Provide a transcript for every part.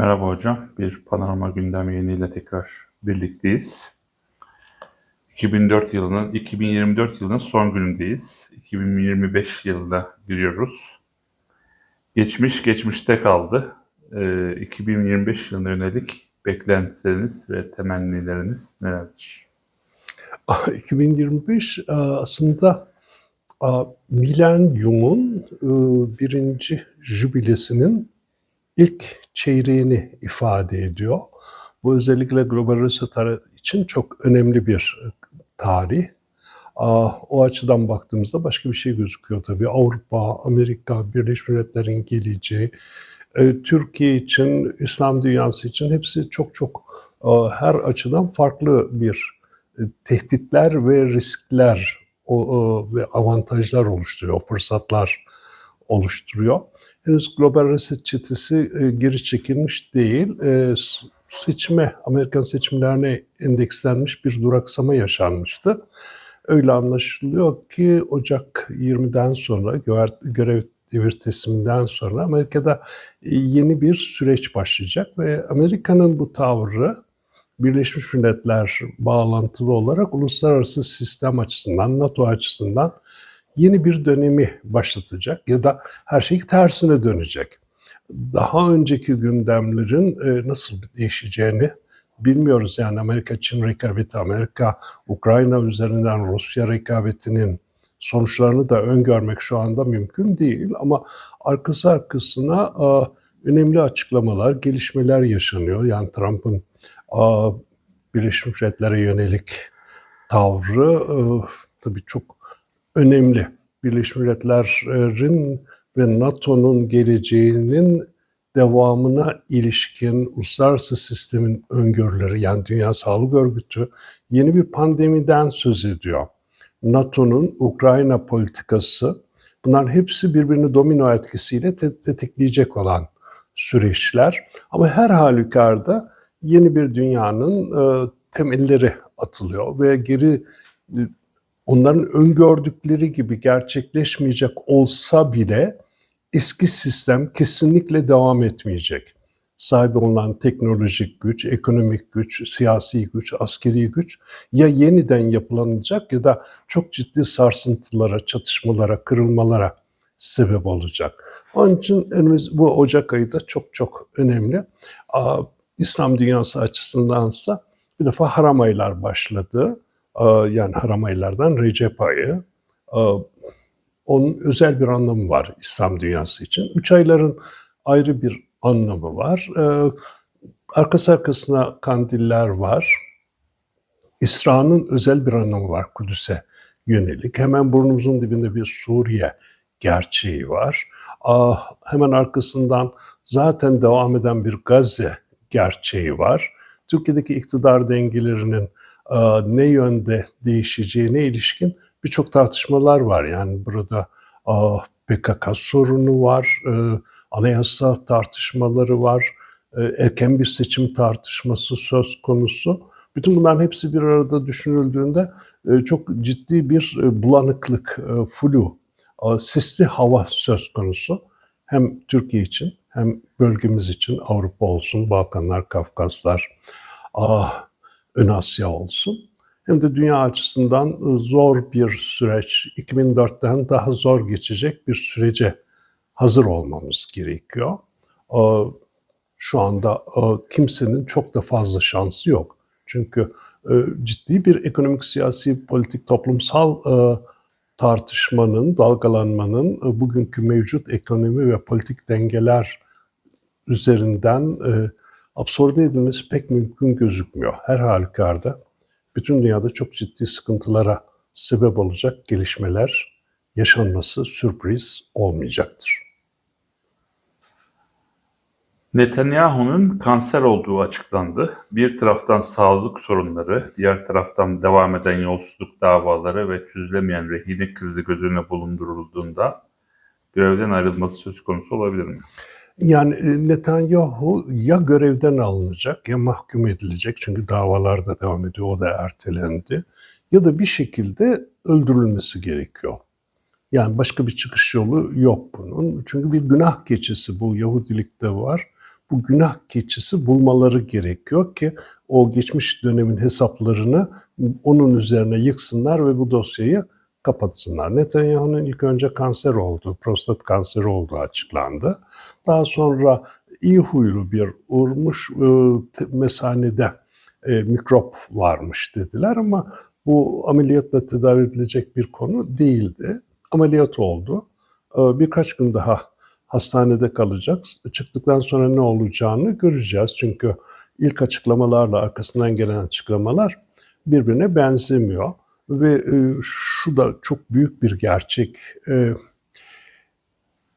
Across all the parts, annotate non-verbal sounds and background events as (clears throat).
Merhaba hocam. Bir panorama gündem yayınıyla tekrar birlikteyiz. 2004 yılının, 2024 yılının son günündeyiz. 2025 yılına giriyoruz. Geçmiş geçmişte kaldı. Ee, 2025 yılına yönelik beklentileriniz ve temennileriniz nelerdir? 2025 e, aslında e, milenyumun e, birinci jübilesinin ilk çeyreğini ifade ediyor. Bu özellikle global reset için çok önemli bir tarih. O açıdan baktığımızda başka bir şey gözüküyor tabii. Avrupa, Amerika, Birleşmiş Milletler'in geleceği, Türkiye için, İslam dünyası için hepsi çok çok her açıdan farklı bir tehditler ve riskler ve avantajlar oluşturuyor, fırsatlar oluşturuyor. Henüz Global Reset çetesi geri çekilmiş değil. Seçime, Amerikan seçimlerine endekslenmiş bir duraksama yaşanmıştı. Öyle anlaşılıyor ki Ocak 20'den sonra görev devir tesliminden sonra Amerika'da yeni bir süreç başlayacak ve Amerika'nın bu tavrı Birleşmiş Milletler bağlantılı olarak uluslararası sistem açısından, NATO açısından yeni bir dönemi başlatacak ya da her şey tersine dönecek. Daha önceki gündemlerin nasıl değişeceğini bilmiyoruz. Yani Amerika-Çin rekabeti, Amerika-Ukrayna üzerinden Rusya rekabetinin sonuçlarını da öngörmek şu anda mümkün değil. Ama arkası arkasına önemli açıklamalar, gelişmeler yaşanıyor. Yani Trump'ın Birleşmiş Milletler'e yönelik tavrı tabii çok önemli. Birleşmiş Milletler'in ve NATO'nun geleceğinin devamına ilişkin uluslararası sistemin öngörüleri yani Dünya Sağlık Örgütü yeni bir pandemiden söz ediyor. NATO'nun Ukrayna politikası bunların hepsi birbirini domino etkisiyle tetikleyecek olan süreçler. Ama her halükarda yeni bir dünyanın e, temelleri atılıyor ve geri onların öngördükleri gibi gerçekleşmeyecek olsa bile eski sistem kesinlikle devam etmeyecek. Sahibi olan teknolojik güç, ekonomik güç, siyasi güç, askeri güç ya yeniden yapılanacak ya da çok ciddi sarsıntılara, çatışmalara, kırılmalara sebep olacak. Onun için önümüz bu Ocak ayı da çok çok önemli. İslam dünyası açısındansa bir defa haram aylar başladı. Yani haram aylardan Recep ayı. Onun özel bir anlamı var İslam dünyası için. Üç ayların ayrı bir anlamı var. Arkası arkasına kandiller var. İsra'nın özel bir anlamı var Kudüs'e yönelik. Hemen burnumuzun dibinde bir Suriye gerçeği var. Hemen arkasından zaten devam eden bir Gazze gerçeği var. Türkiye'deki iktidar dengelerinin ne yönde değişeceğine ilişkin birçok tartışmalar var. Yani burada PKK sorunu var, anayasa tartışmaları var, erken bir seçim tartışması söz konusu. Bütün bunların hepsi bir arada düşünüldüğünde çok ciddi bir bulanıklık, flu, sisli hava söz konusu. Hem Türkiye için hem bölgemiz için Avrupa olsun, Balkanlar, Kafkaslar, ah, Ön Asya olsun. Hem de dünya açısından zor bir süreç, 2004'ten daha zor geçecek bir sürece hazır olmamız gerekiyor. Şu anda kimsenin çok da fazla şansı yok. Çünkü ciddi bir ekonomik, siyasi, politik, toplumsal tartışmanın, dalgalanmanın bugünkü mevcut ekonomi ve politik dengeler üzerinden absorbe edilmesi pek mümkün gözükmüyor. Her halükarda bütün dünyada çok ciddi sıkıntılara sebep olacak gelişmeler yaşanması sürpriz olmayacaktır. Netanyahu'nun kanser olduğu açıklandı. Bir taraftan sağlık sorunları, diğer taraftan devam eden yolsuzluk davaları ve çözülemeyen rehine krizi göz önüne bulundurulduğunda görevden ayrılması söz konusu olabilir mi? Yani Netanyahu ya görevden alınacak ya mahkum edilecek çünkü davalar da devam ediyor o da ertelendi ya da bir şekilde öldürülmesi gerekiyor. Yani başka bir çıkış yolu yok bunun. Çünkü bir günah keçisi bu Yahudilikte var. bu günah keçisi bulmaları gerekiyor ki o geçmiş dönemin hesaplarını onun üzerine yıksınlar ve bu dosyayı kapatsınlar. Netanyahu'nun ilk önce kanser olduğu, prostat kanseri olduğu açıklandı. Daha sonra iyi huylu bir urmuş e, mesanede e, mikrop varmış dediler ama bu ameliyatla tedavi edilecek bir konu değildi. Ameliyat oldu. E, birkaç gün daha hastanede kalacak. Çıktıktan sonra ne olacağını göreceğiz. Çünkü ilk açıklamalarla arkasından gelen açıklamalar birbirine benzemiyor. Ve e, şu da çok büyük bir gerçek. E,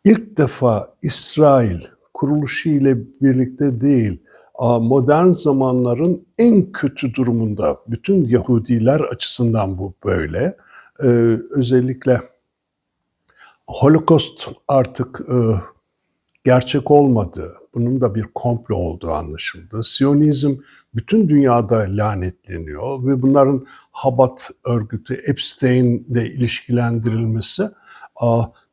ilk defa İsrail kuruluşu ile birlikte değil, modern zamanların en kötü durumunda bütün Yahudiler açısından bu böyle. E, özellikle Holocaust artık e, gerçek olmadı. Bunun da bir komplo olduğu anlaşıldı. Siyonizm bütün dünyada lanetleniyor ve bunların Habat örgütü Epstein ile ilişkilendirilmesi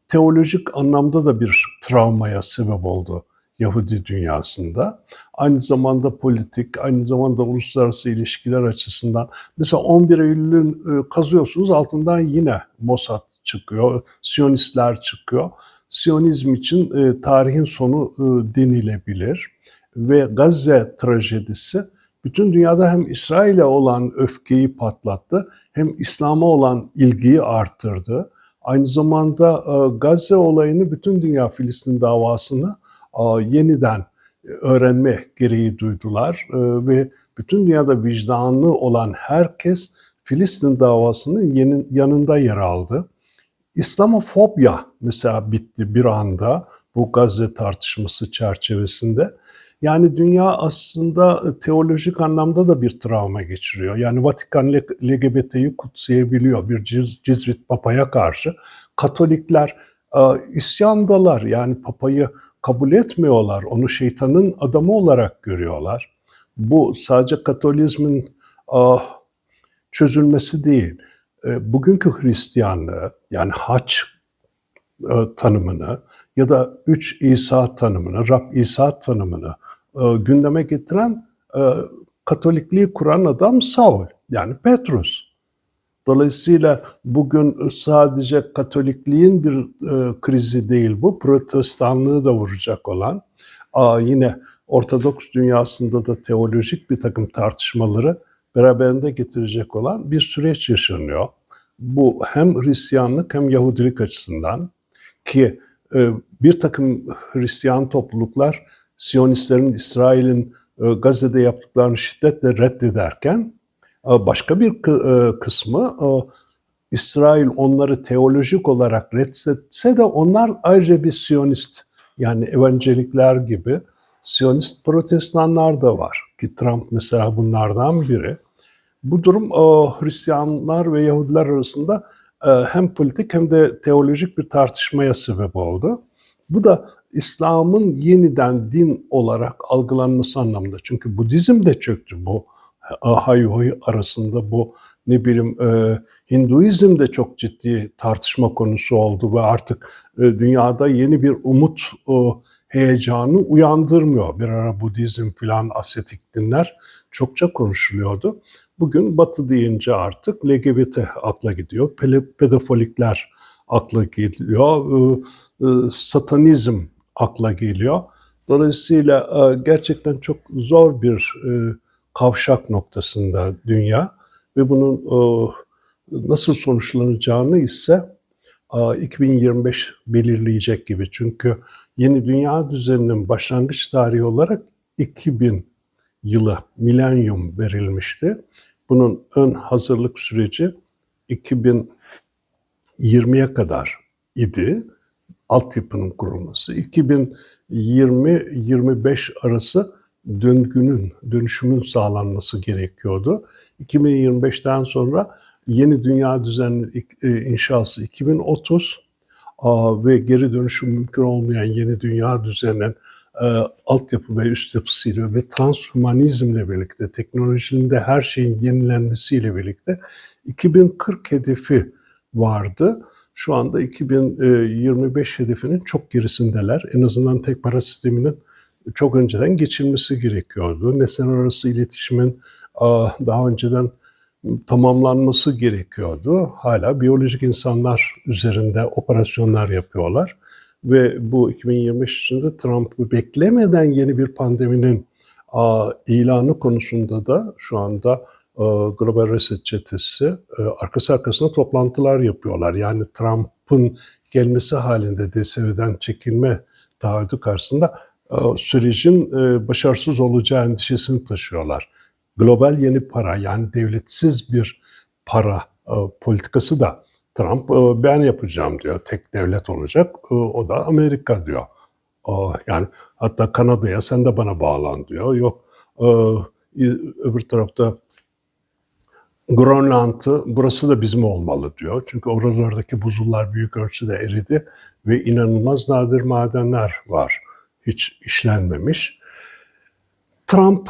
teolojik anlamda da bir travmaya sebep oldu Yahudi dünyasında. Aynı zamanda politik, aynı zamanda uluslararası ilişkiler açısından. Mesela 11 Eylül'ün e, kazıyorsunuz altından yine Mossad çıkıyor, Siyonistler çıkıyor. Siyonizm için e, tarihin sonu e, denilebilir. Ve Gazze trajedisi bütün dünyada hem İsrail'e olan öfkeyi patlattı hem İslam'a olan ilgiyi arttırdı. Aynı zamanda e, Gazze olayını bütün dünya Filistin davasını e, yeniden öğrenme gereği duydular E, ve bütün dünyada vicdanlı olan herkes Filistin davasının yeni- yanında yer aldı. İslamofobya mesela bitti bir anda bu Gazze tartışması çerçevesinde. Yani dünya aslında teolojik anlamda da bir travma geçiriyor. Yani Vatikan LGBT'yi kutsayabiliyor bir Ciz- Cizvit Papa'ya karşı. Katolikler e, isyandalar yani Papa'yı kabul etmiyorlar. Onu şeytanın adamı olarak görüyorlar. Bu sadece Katolizmin e, çözülmesi değil. E, bugünkü Hristiyanlığı yani haç e, tanımını ya da üç İsa tanımını, Rab İsa tanımını e, gündeme getiren e, Katolikliği kuran adam Saul yani Petrus. Dolayısıyla bugün sadece Katolikliğin bir e, krizi değil bu, Protestanlığı da vuracak olan, yine Ortodoks dünyasında da teolojik bir takım tartışmaları beraberinde getirecek olan bir süreç yaşanıyor. Bu hem Hristiyanlık hem Yahudilik açısından ki e, bir takım Hristiyan topluluklar Siyonistlerin İsrail'in e, Gazze'de yaptıklarını şiddetle reddederken e, başka bir kı- kısmı İsrail onları teolojik olarak reddetse de onlar ayrıca bir Siyonist yani evangelikler gibi Siyonist protestanlar da var ki Trump mesela bunlardan biri. Bu durum Hristiyanlar ve Yahudiler arasında hem politik hem de teolojik bir tartışmaya sebep oldu. Bu da İslam'ın yeniden din olarak algılanması anlamında. Çünkü Budizm de çöktü bu hay arasında bu ne bileyim e, Hinduizm de çok ciddi tartışma konusu oldu ve artık e, dünyada yeni bir umut e, heyecanı uyandırmıyor. Bir ara Budizm filan asyetik dinler çokça konuşuluyordu. Bugün Batı deyince artık LGBT akla gidiyor, pedofilikler akla geliyor, e, e, satanizm akla geliyor. Dolayısıyla e, gerçekten çok zor bir kavşak noktasında dünya ve bunun nasıl sonuçlanacağını ise e, 2025 belirleyecek gibi. Çünkü yeni dünya düzeninin başlangıç tarihi olarak 2000 yılı milenyum verilmişti. Bunun ön hazırlık süreci 2020'ye kadar idi. Altyapının kurulması. 2020-25 arası döngünün, dönüşümün sağlanması gerekiyordu. 2025'ten sonra yeni dünya düzeninin e, inşası 2030 aa, ve geri dönüşüm mümkün olmayan yeni dünya düzeninin e, altyapı ve üst yapısıyla ve transhumanizmle birlikte, teknolojinin de her şeyin yenilenmesiyle birlikte 2040 hedefi vardı. Şu anda 2025 hedefinin çok gerisindeler. En azından tek para sisteminin çok önceden geçilmesi gerekiyordu. Nesneler arası iletişimin aa, daha önceden tamamlanması gerekiyordu. Hala biyolojik insanlar üzerinde operasyonlar yapıyorlar. Ve bu 2025 içinde Trump'ı beklemeden yeni bir pandeminin ilanı konusunda da şu anda e, Global Reset çetesi e, arkası arkasına toplantılar yapıyorlar. Yani Trump'ın gelmesi halinde DSV'den çekilme taahhüdü karşısında e, sürecin başarısız olacağı endişesini taşıyorlar. Global yeni para yani devletsiz bir para politikası da Trump ben yapacağım diyor. Tek devlet olacak. O da Amerika diyor. Yani hatta Kanada'ya sen de bana bağlan diyor. Yok e, öbür tarafta Grönland'ı burası da bizim olmalı diyor. Çünkü oralardaki buzullar büyük ölçüde eridi ve inanılmaz nadir madenler var. Hiç işlenmemiş. Trump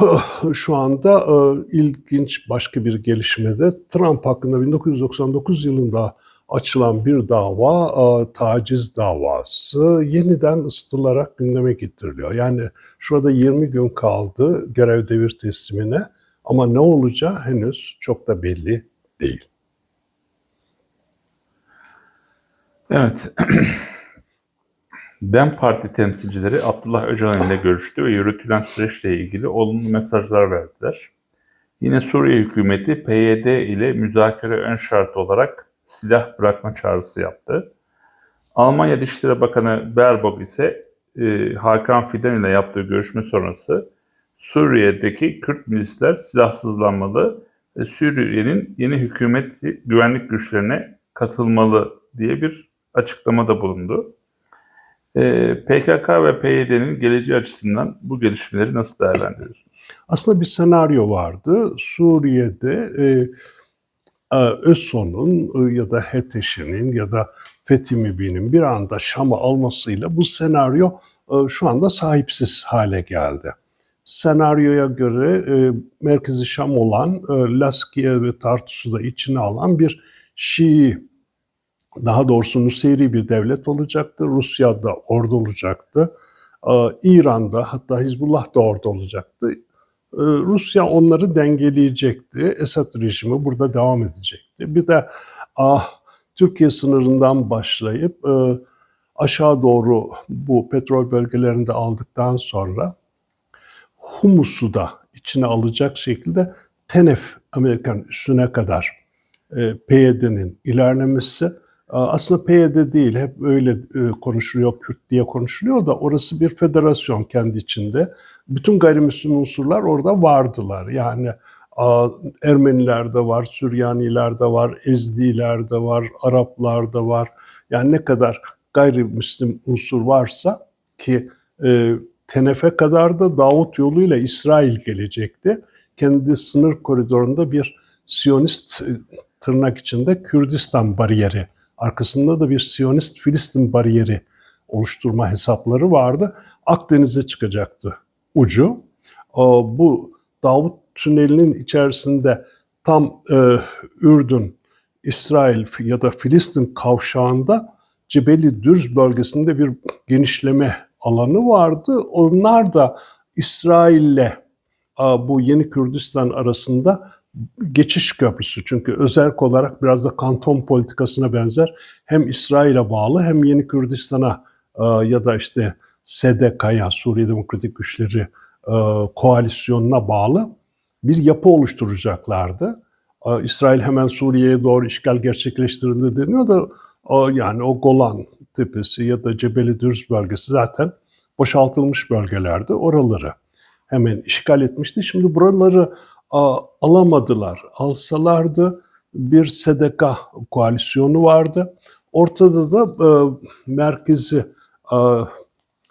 şu anda e, ilginç başka bir gelişmede Trump hakkında 1999 yılında açılan bir dava, e, taciz davası yeniden ısıtılarak gündeme getiriliyor. Yani şurada 20 gün kaldı görev devir teslimine ama ne olacağı henüz çok da belli değil. Evet. (clears throat) DEM Parti temsilcileri Abdullah Öcalan ile görüştü ve yürütülen süreçle ilgili olumlu mesajlar verdiler. Yine Suriye hükümeti PYD ile müzakere ön şart olarak silah bırakma çağrısı yaptı. Almanya Dışişleri Bakanı Baerbock ise e, Hakan Fidan ile yaptığı görüşme sonrası Suriye'deki Kürt milisler silahsızlanmalı ve Suriye'nin yeni hükümeti güvenlik güçlerine katılmalı diye bir açıklamada bulundu. Ee, PKK ve PYD'nin geleceği açısından bu gelişmeleri nasıl değerlendiriyorsunuz? Aslında bir senaryo vardı. Suriye'de e, e, ÖSO'nun e, ya da HETEŞ'inin ya da Fethi Mübin'in bir anda Şam'ı almasıyla bu senaryo e, şu anda sahipsiz hale geldi. Senaryoya göre e, merkezi Şam olan Laskiye ve Tartus'u da içine alan bir Şii daha doğrusu Nusayri bir devlet olacaktı. Rusya'da orada olacaktı. Ee, İran'da hatta Hizbullah da orada olacaktı. Ee, Rusya onları dengeleyecekti. Esad rejimi burada devam edecekti. Bir de ah, Türkiye sınırından başlayıp e, aşağı doğru bu petrol bölgelerinde aldıktan sonra Humus'u da içine alacak şekilde Tenef Amerikan üssüne kadar e, PYD'nin ilerlemesi aslında PYD değil, hep öyle e, konuşuluyor, Kürt diye konuşuluyor da orası bir federasyon kendi içinde. Bütün gayrimüslim unsurlar orada vardılar. Yani Ermeniler de var, Süryaniler de var, Ezdiler de var, Araplar da var. Yani ne kadar gayrimüslim unsur varsa ki e, Tenef'e kadar da Davut yoluyla İsrail gelecekti. Kendi sınır koridorunda bir Siyonist e, tırnak içinde Kürdistan bariyeri Arkasında da bir Siyonist Filistin bariyeri oluşturma hesapları vardı. Akdeniz'e çıkacaktı ucu. Bu Davut Tüneli'nin içerisinde tam e, Ürdün, İsrail ya da Filistin kavşağında Cebeli Dürz bölgesinde bir genişleme alanı vardı. Onlar da İsrail'le bu yeni Kürdistan arasında geçiş köprüsü. Çünkü özerk olarak biraz da kanton politikasına benzer. Hem İsrail'e bağlı hem Yeni Kürdistan'a e, ya da işte SDK'ya, Suriye Demokratik Güçleri e, koalisyonuna bağlı bir yapı oluşturacaklardı. E, İsrail hemen Suriye'ye doğru işgal gerçekleştirildi deniyor da yani o Golan Tepesi ya da Cebeli Dürz bölgesi zaten boşaltılmış bölgelerdi. Oraları hemen işgal etmişti. Şimdi buraları alamadılar. Alsalardı bir SDK koalisyonu vardı. Ortada da e, merkezi e,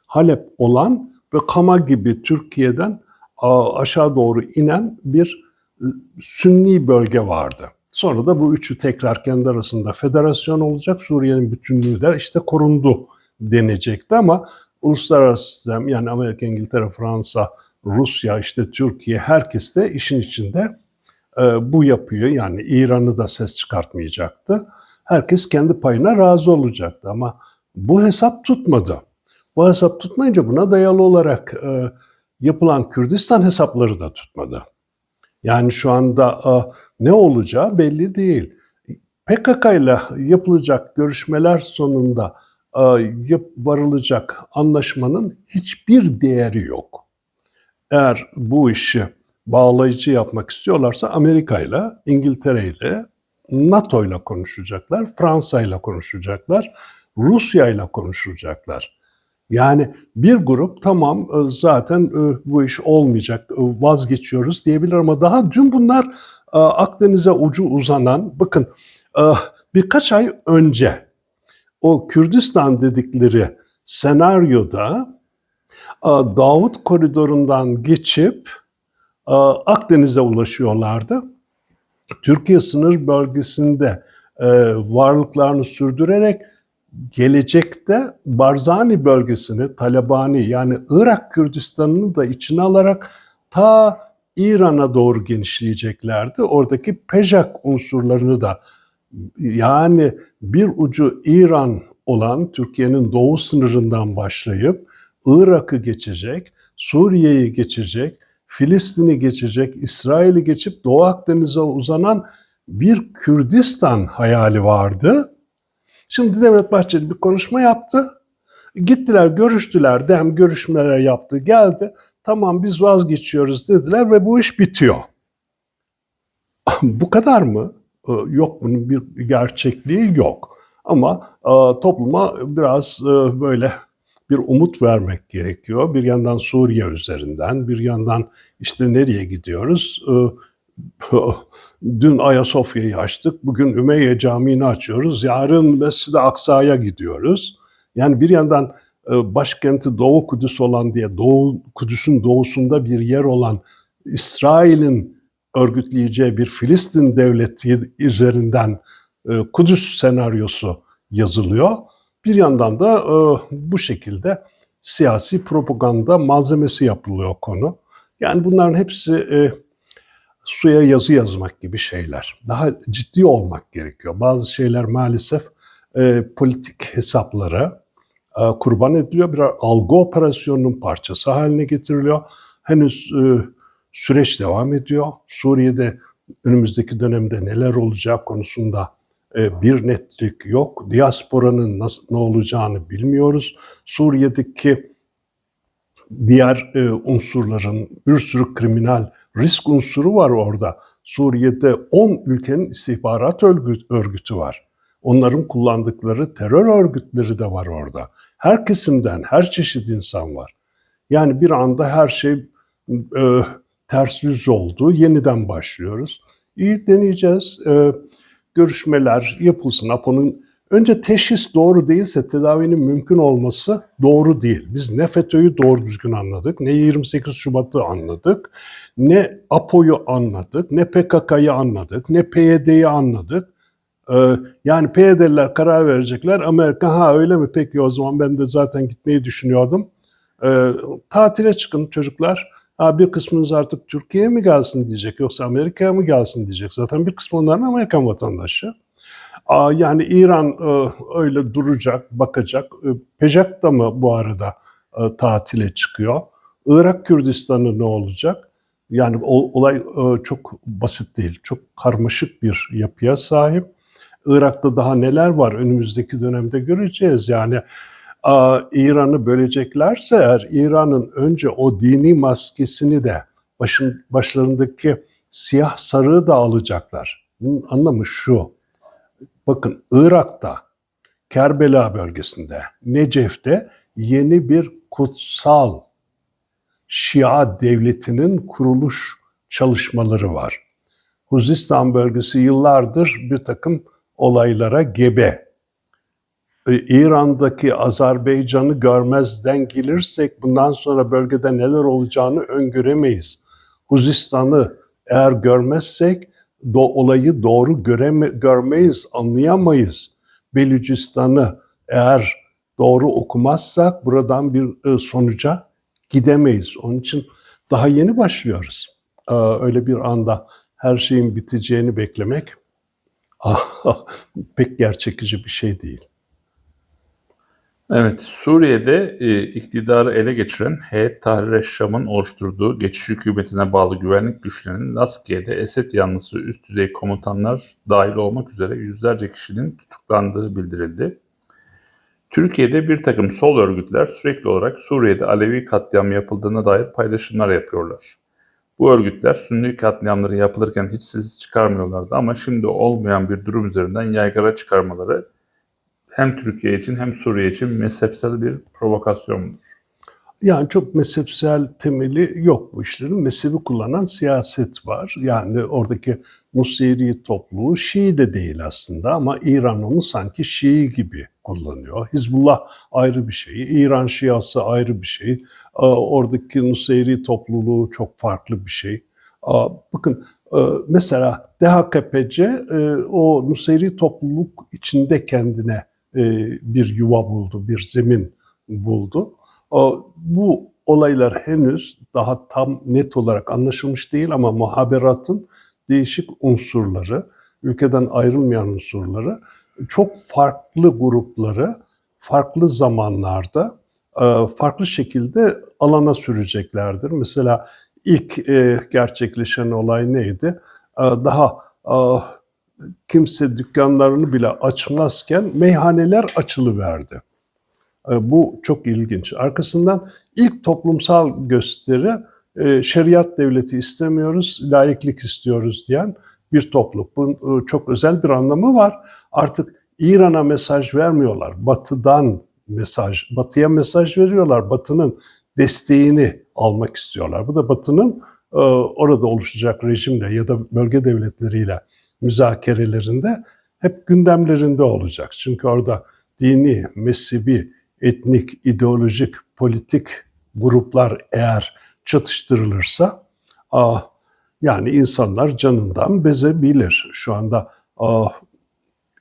Halep olan ve Kama gibi Türkiye'den e, aşağı doğru inen bir e, Sünni bölge vardı. Sonra da bu üçü tekrar kendi arasında federasyon olacak. Suriye'nin bütünlüğü de işte korundu denecekti ama uluslararası sistem yani Amerika, İngiltere, Fransa, Rusya, işte Türkiye herkes de işin içinde e, bu yapıyor. Yani İran'ı da ses çıkartmayacaktı. Herkes kendi payına razı olacaktı ama bu hesap tutmadı. Bu hesap tutmayınca buna dayalı olarak e, yapılan Kürdistan hesapları da tutmadı. Yani şu anda e, ne olacağı belli değil. PKK ile yapılacak görüşmeler sonunda varılacak anlaşmanın hiçbir değeri yok. Eğer bu işi bağlayıcı yapmak istiyorlarsa Amerika ile, İngiltere ile, NATO ile konuşacaklar, Fransa ile konuşacaklar, Rusya ile konuşacaklar. Yani bir grup tamam e, zaten e, bu iş olmayacak, e, vazgeçiyoruz diyebilir ama daha dün bunlar Akdeniz'e ucu uzanan, bakın birkaç ay önce o Kürdistan dedikleri senaryoda Davut koridorundan geçip e, Akdeniz'e ulaşıyorlardı. Türkiye sınır bölgesinde e, varlıklarını sürdürerek gelecekte Barzani bölgesini, Talabani yani Irak Kürdistan'ını da içine alarak ta İran'a doğru genişleyeceklerdi. Oradaki Pejak unsurlarını da yani bir ucu İran olan Türkiye'nin doğu sınırından başlayıp Irak'ı geçecek, Suriye'yi geçecek, Filistin'i geçecek, İsrail'i geçip Doğu Akdeniz'e uzanan bir Kürdistan hayali vardı. Şimdi Devlet Bahçeli bir konuşma yaptı. Gittiler, görüştüler, dem görüşmeler yaptı, geldi. Tamam biz vazgeçiyoruz dediler ve bu iş bitiyor. (laughs) bu kadar mı? Ee, Yok bunun bir gerçekliği yok. Ama e, topluma biraz e, böyle bir umut vermek gerekiyor. Bir yandan Suriye üzerinden, bir yandan işte nereye gidiyoruz? Ee, (laughs) Dün Ayasofya'yı açtık, bugün Ümeyye Camii'ni açıyoruz, yarın Mescid-i Aksa'ya gidiyoruz. Yani bir yandan e, başkenti Doğu Kudüs olan diye Doğu Kudüs'ün doğusunda bir yer olan İsrail'in örgütleyeceği bir Filistin devleti üzerinden e, Kudüs senaryosu yazılıyor. Bir yandan da e, bu şekilde siyasi propaganda malzemesi yapılıyor konu. Yani bunların hepsi e, suya yazı yazmak gibi şeyler. Daha ciddi olmak gerekiyor. Bazı şeyler maalesef e, politik hesaplara e, kurban ediliyor. Bir algı operasyonunun parçası haline getiriliyor. Henüz e, süreç devam ediyor. Suriye'de önümüzdeki dönemde neler olacağı konusunda bir netlik yok. Diasporanın nasıl, ne olacağını bilmiyoruz. Suriye'deki diğer e, unsurların bir sürü kriminal risk unsuru var orada. Suriye'de 10 ülkenin istihbarat örgü- örgütü var. Onların kullandıkları terör örgütleri de var orada. Her kesimden, her çeşit insan var. Yani bir anda her şey e, ters yüz oldu. Yeniden başlıyoruz. İyi deneyeceğiz. E, görüşmeler yapılsın. APO'nun önce teşhis doğru değilse tedavinin mümkün olması doğru değil. Biz ne FETÖ'yü doğru düzgün anladık, ne 28 Şubat'ı anladık, ne APO'yu anladık, ne PKK'yı anladık, ne PYD'yi anladık. Ee, yani PYD'liler karar verecekler. Amerika ha öyle mi peki o zaman ben de zaten gitmeyi düşünüyordum. Ee, tatile çıkın çocuklar. Ha, bir kısmınız artık Türkiye'ye mi gelsin diyecek yoksa Amerika'ya mı gelsin diyecek. Zaten bir kısmı onların Amerikan vatandaşı. Aa, yani İran e, öyle duracak, bakacak. E, Pejak da mı bu arada e, tatile çıkıyor? Irak Kürdistan'ı ne olacak? Yani olay e, çok basit değil, çok karmaşık bir yapıya sahip. Irak'ta daha neler var önümüzdeki dönemde göreceğiz. Yani Aa, İran'ı böleceklerse eğer İran'ın önce o dini maskesini de başın, başlarındaki siyah sarığı da alacaklar. Bunun anlamı şu. Bakın Irak'ta, Kerbela bölgesinde, Necef'te yeni bir kutsal Şia devletinin kuruluş çalışmaları var. Huzistan bölgesi yıllardır bir takım olaylara gebe. Ee, İran'daki Azerbaycan'ı görmezden gelirsek bundan sonra bölgede neler olacağını öngöremeyiz. Huzistan'ı eğer görmezsek do olayı doğru göreme görmeyiz, anlayamayız. Belücistan'ı eğer doğru okumazsak buradan bir e, sonuca gidemeyiz. Onun için daha yeni başlıyoruz. Ee, Öyle bir anda her şeyin biteceğini beklemek (laughs) pek gerçekçi bir şey değil. Evet, Suriye'de e, iktidarı ele geçiren Heyet Tahrir Şam'ın oluşturduğu geçiş hükümetine bağlı güvenlik güçlerinin Laskiye'de Esed yanlısı üst düzey komutanlar dahil olmak üzere yüzlerce kişinin tutuklandığı bildirildi. Türkiye'de bir takım sol örgütler sürekli olarak Suriye'de Alevi katliam yapıldığına dair paylaşımlar yapıyorlar. Bu örgütler Sünni katliamları yapılırken hiç ses çıkarmıyorlardı ama şimdi olmayan bir durum üzerinden yaygara çıkarmaları hem Türkiye için hem Suriye için mezhepsel bir provokasyon mudur? Yani çok mezhepsel temeli yok bu işlerin. Mezhebi kullanan siyaset var. Yani oradaki Nusayri topluluğu Şii de değil aslında ama İran onu sanki Şii gibi kullanıyor. Hizbullah ayrı bir şey, İran Şiası ayrı bir şey. Ee, Oradaki Nusayri topluluğu çok farklı bir şey. Aa, Bakın e, mesela DHKPC e, o Nusayri topluluk içinde kendine bir yuva buldu, bir zemin buldu. Bu olaylar henüz daha tam net olarak anlaşılmış değil ama muhaberatın değişik unsurları, ülkeden ayrılmayan unsurları çok farklı grupları farklı zamanlarda e, farklı şekilde alana süreceklerdir. Mesela ilk e, gerçekleşen olay neydi? E, Daha e, kimse dükkanlarını bile açmazken meyhaneler açılıverdi. E, Bu çok ilginç. Arkasından ilk toplumsal gösteri e, şeriat devleti istemiyoruz, layıklık istiyoruz diyen bir topluluk. Bunun e, çok özel bir anlamı var. Artık İran'a mesaj vermiyorlar. Batı'dan mesaj, Batı'ya mesaj veriyorlar. Batı'nın desteğini almak istiyorlar. Bu da Batı'nın orada oluşacak rejimle ya da bölge devletleriyle müzakerelerinde hep gündemlerinde olacak. Çünkü orada dini, mezhebi, etnik, ideolojik, politik gruplar eğer çatıştırılırsa ah, yani insanlar canından bezebilir. Şu anda ah,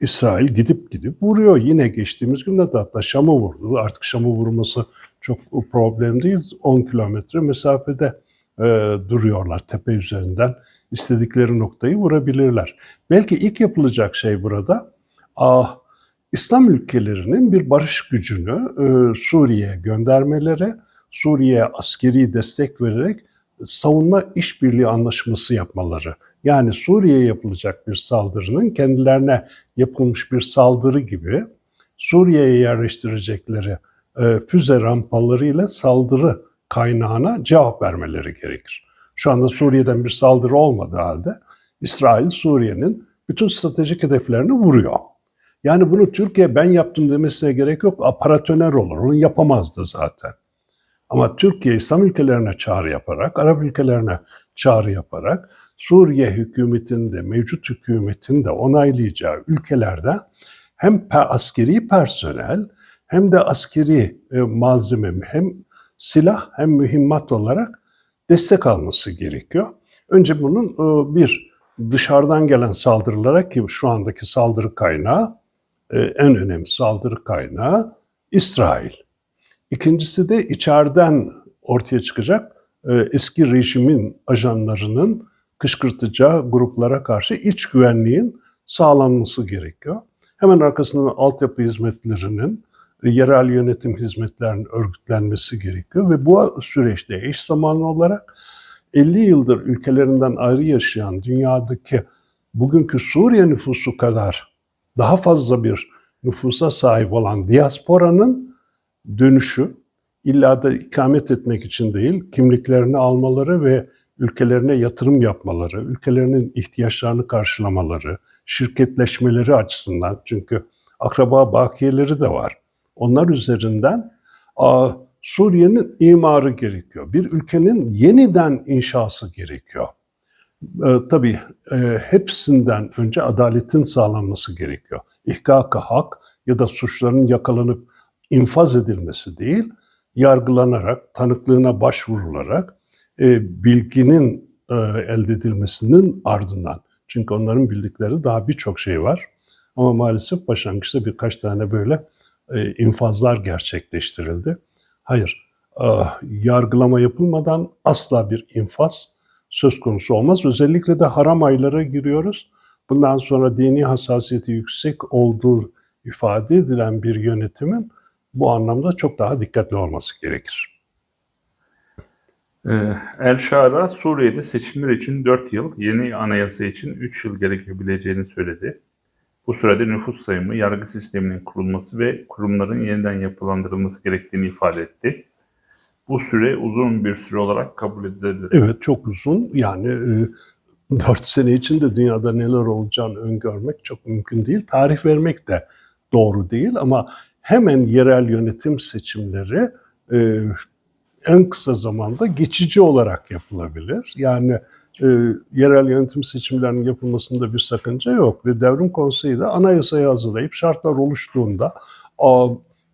İsrail gidip gidip vuruyor. Yine geçtiğimiz günde de hatta Şam'ı vurdu. Artık Şam'ı vurması çok problem değil. 10 kilometre mesafede e, duruyorlar tepe üzerinden. İstedikleri noktayı vurabilirler. Belki ilk yapılacak şey burada ah, İslam ülkelerinin bir barış gücünü e, Suriye'ye göndermeleri, Suriye'ye askeri destek vererek savunma işbirliği anlaşması yapmaları. Yani Suriye'ye yapılacak bir saldırının kendilerine yapılmış bir saldırı gibi Suriye'ye yerleştirecekleri e, füze rampalarıyla saldırı kaynağına cevap vermeleri gerekir. Şu anda Suriye'den bir saldırı olmadığı halde İsrail Suriye'nin bütün stratejik hedeflerini vuruyor. Yani bunu Türkiye ben yaptım demesine gerek yok. Aparatör olur. Onu yapamazdı zaten. Ama Türkiye İslam ülkelerine çağrı yaparak, Arap ülkelerine çağrı yaparak Suriye hükümetinde, mevcut hükümetin de onaylayacağı ülkelerde hem askeri personel hem de askeri e, malzeme hem silah hem mühimmat olarak destek alması gerekiyor. Önce bunun e, bir dışarıdan gelen saldırılara ki şu andaki saldırı kaynağı e, en önemli saldırı kaynağı İsrail. İkincisi de içeriden ortaya çıkacak e, eski rejimin ajanlarının kışkırtacağı gruplara karşı iç güvenliğin sağlanması gerekiyor. Hemen arkasından altyapı hizmetlerinin, yerel yönetim hizmetlerinin örgütlenmesi gerekiyor ve bu süreçte eş zamanlı olarak 50 yıldır ülkelerinden ayrı yaşayan dünyadaki bugünkü Suriye nüfusu kadar daha fazla bir nüfusa sahip olan diasporanın dönüşü illa da ikamet etmek için değil, kimliklerini almaları ve ülkelerine yatırım yapmaları, ülkelerinin ihtiyaçlarını karşılamaları, şirketleşmeleri açısından çünkü akraba bakiyeleri de var. Onlar üzerinden Suriye'nin imarı gerekiyor. Bir ülkenin yeniden inşası gerekiyor. E, tabii e, hepsinden önce adaletin sağlanması gerekiyor. İhkaka hak ya da suçların yakalanıp infaz edilmesi değil, yargılanarak, tanıklığına başvurularak e, bilginin e, elde edilmesinin ardından. Çünkü onların bildikleri daha birçok şey var. Ama maalesef başlangıçta birkaç tane böyle e, infazlar gerçekleştirildi. Hayır, e, yargılama yapılmadan asla bir infaz söz konusu olmaz. Özellikle de haram aylara giriyoruz. Bundan sonra dini hassasiyeti yüksek olduğu ifade edilen bir yönetimin bu anlamda çok daha dikkatli olması gerekir. Ee, El Şara Suriye'de seçimler için 4 yıl, yeni anayasa için 3 yıl gerekebileceğini söyledi. Bu sürede nüfus sayımı, yargı sisteminin kurulması ve kurumların yeniden yapılandırılması gerektiğini ifade etti. Bu süre uzun bir süre olarak kabul edilebilir. Evet çok uzun yani e, 4 sene içinde dünyada neler olacağını öngörmek çok mümkün değil. Tarih vermek de doğru değil ama hemen yerel yönetim seçimleri e, en kısa zamanda geçici olarak yapılabilir. Yani e, yerel yönetim seçimlerinin yapılmasında bir sakınca yok ve devrim konseyi de anayasayı hazırlayıp şartlar oluştuğunda a,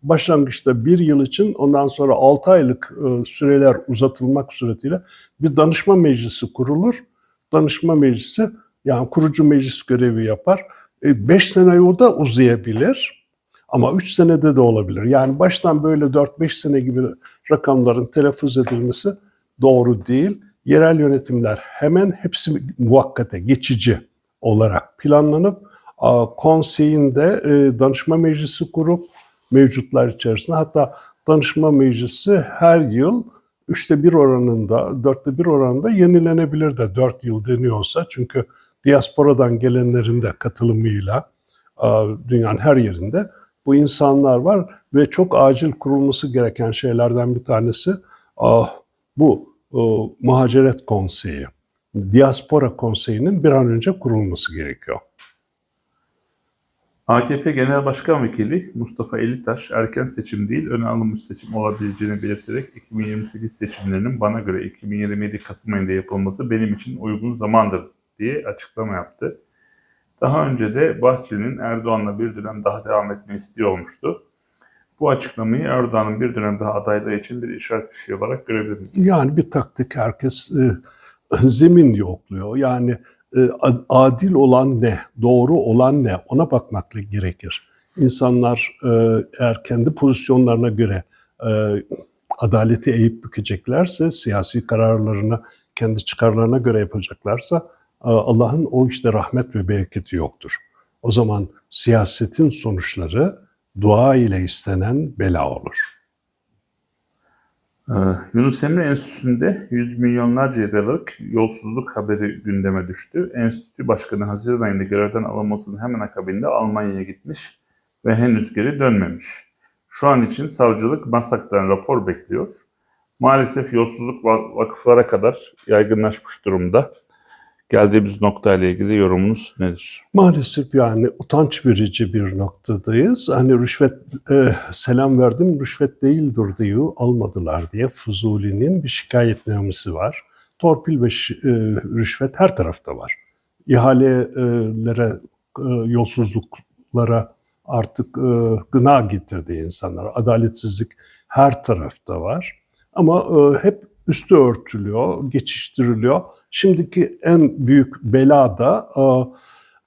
başlangıçta bir yıl için ondan sonra 6 aylık e, süreler uzatılmak suretiyle bir danışma meclisi kurulur. Danışma meclisi yani kurucu meclis görevi yapar. 5 sene o da uzayabilir ama 3 senede de olabilir. Yani baştan böyle 4-5 sene gibi rakamların telaffuz edilmesi doğru değil. Yerel yönetimler hemen hepsi muvakkate, geçici olarak planlanıp a, konseyin de e, danışma meclisi kurup mevcutlar içerisinde hatta danışma meclisi her yıl üçte bir oranında, dörtte bir oranında yenilenebilir de dört yıl deniyorsa. Çünkü diasporadan gelenlerin de katılımıyla dünyanın her yerinde bu insanlar var ve çok acil kurulması gereken şeylerden bir tanesi bu o, konseyi. Diaspora konseyinin bir an önce kurulması gerekiyor. AKP Genel Başkan Vekili Mustafa Elitaş erken seçim değil öne alınmış seçim olabileceğini belirterek 2028 seçimlerinin bana göre 2027 Kasım ayında yapılması benim için uygun zamandır diye açıklama yaptı. Daha önce de Bahçeli'nin Erdoğan'la bir dönem daha devam etmeyi istiyor olmuştu. Bu açıklamayı Erdoğan'ın bir dönem daha adaylığı için bir işaret fişeği olarak görebilir miyiz? Yani bir taktik herkes e, zemin yokluyor. Yani e, ad- adil olan ne, doğru olan ne ona bakmakla gerekir. İnsanlar e, eğer kendi pozisyonlarına göre e, adaleti eğip bükeceklerse, siyasi kararlarını kendi çıkarlarına göre yapacaklarsa e, Allah'ın o işte rahmet ve bereketi yoktur. O zaman siyasetin sonuçları dua ile istenen bela olur. Ee, Yunus Emre Enstitüsü'nde yüz milyonlarca liralık yolsuzluk haberi gündeme düştü. Enstitü Başkanı Haziran ayında görevden alınmasının hemen akabinde Almanya'ya gitmiş ve henüz geri dönmemiş. Şu an için savcılık Masak'tan rapor bekliyor. Maalesef yolsuzluk va- vakıflara kadar yaygınlaşmış durumda. Geldiğimiz noktayla ilgili yorumunuz nedir? Maalesef yani utanç verici bir noktadayız. Hani rüşvet e, selam verdim rüşvet değildir diyor almadılar diye Fuzuli'nin bir şikayetnamesi var. Torpil ve e, rüşvet her tarafta var. İhalelere, e, yolsuzluklara artık e, gına getirdi insanlar. Adaletsizlik her tarafta var. Ama e, hep üstü örtülüyor, geçiştiriliyor. Şimdiki en büyük bela da e,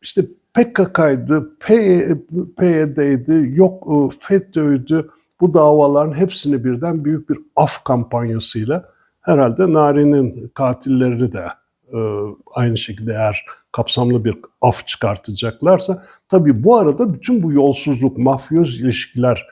işte PKK'ydı, PYD'ydi, yok e, FETÖ'ydü. Bu davaların hepsini birden büyük bir af kampanyasıyla herhalde Nari'nin katillerini de e, aynı şekilde eğer kapsamlı bir af çıkartacaklarsa tabii bu arada bütün bu yolsuzluk, mafyoz ilişkiler,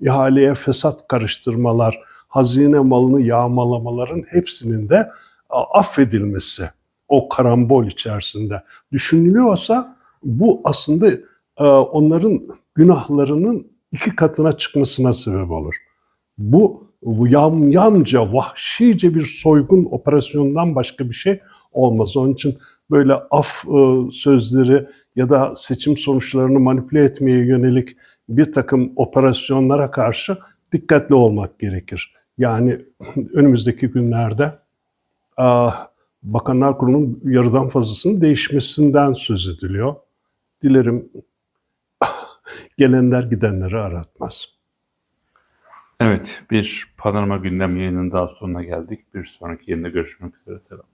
ihaleye fesat karıştırmalar, hazine malını yağmalamaların hepsinin de affedilmesi o karambol içerisinde düşünülüyorsa bu aslında e, onların günahlarının iki katına çıkmasına sebep olur. Bu bu yamyamca, vahşice bir soygun operasyonundan başka bir şey olmaz. Onun için böyle af e, sözleri ya da seçim sonuçlarını manipüle etmeye yönelik bir takım operasyonlara karşı dikkatli olmak gerekir. Yani önümüzdeki günlerde Bakanlar Kurulu'nun yarıdan fazlasının değişmesinden söz ediliyor. Dilerim (laughs) gelenler gidenleri aratmaz. Evet, bir panorama gündem yayının daha sonuna geldik. Bir sonraki yayında görüşmek üzere. Selam.